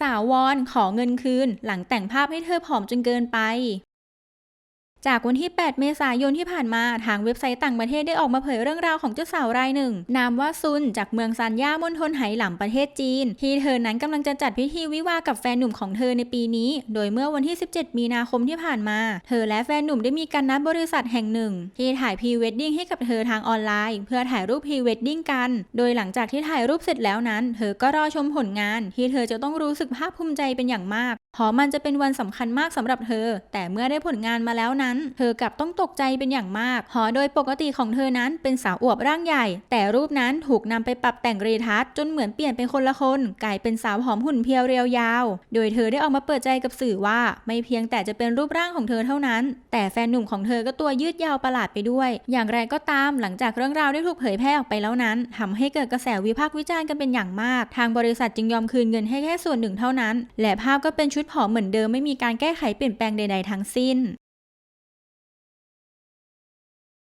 สาววอนขอเงินคืน หลังแต่งภาพให้เธอผอมจนเกินไป จากวันที่ 8 เมษายนที่ผ่านมา ทางเว็บไซต์ต่างประเทศได้ออกมาเผยเรื่องราวของเจ้าสาวรายหนึ่ง นามว่าซุน จากเมืองซานย่ามณฑลไหหลำประเทศจีน ที่เธอนั้นกำลังจะจัดพิธีวิวากับแฟนหนุ่มของเธอในปีนี้ โดยเมื่อวันที่ 17 มีนาคมที่ผ่านมา เธอและแฟนหนุ่มได้มีการนัดบริษัทแห่งหนึ่ง ที่ถ่ายพรีเวดดิ้งให้กับเธอทางออนไลน์ เพื่อถ่ายรูปพรีเวดดิ้งกัน โดยหลังจากที่ถ่ายรูปเสร็จแล้วนั้น เธอก็รอชมผลงาน ที่เธอจะต้องรู้สึกภาคภูมิใจเป็นอย่างมาก เพราะมันจะเป็นวันสำคัญมากสำหรับเธอ แต่เมื่อได้ผลงานมาแล้วนั้น เธอกลับต้องตกใจเป็นอย่างมากเพราะโดยปกติของเธอนั้นเป็นสาวอวบร่างใหญ่ แต่รูปนั้นถูกนำไปปรับแต่งรีทัชจนเหมือนเปลี่ยนเป็นคนละคน กลายเป็นสาวหอมหุ่นเพียวเรียวยาว โดยเธอได้ออกมาเปิดใจกับสื่อว่า ไม่เพียงแต่จะเป็นรูปร่างของเธอเท่านั้น แต่แฟนหนุ่มของเธอก็ตัวยืดยาวประหลาดไปด้วย อย่างไรก็ตามหลังจากเรื่องราวได้ถูกเผยแพร่ออกไปแล้วนั้นทำให้เกิดกระแสวิพากษ์วิจารณ์กันเป็นอย่างมาก ทางบริษัทจึงยอมคืนเงินให้แค่ส่วนหนึ่งเท่านั้น และภาพก็เป็นชุดผอมเหมือนเดิมไม่มีการแก้ไขเปลี่ยนแปลงใด ๆ ทั้งสิ้น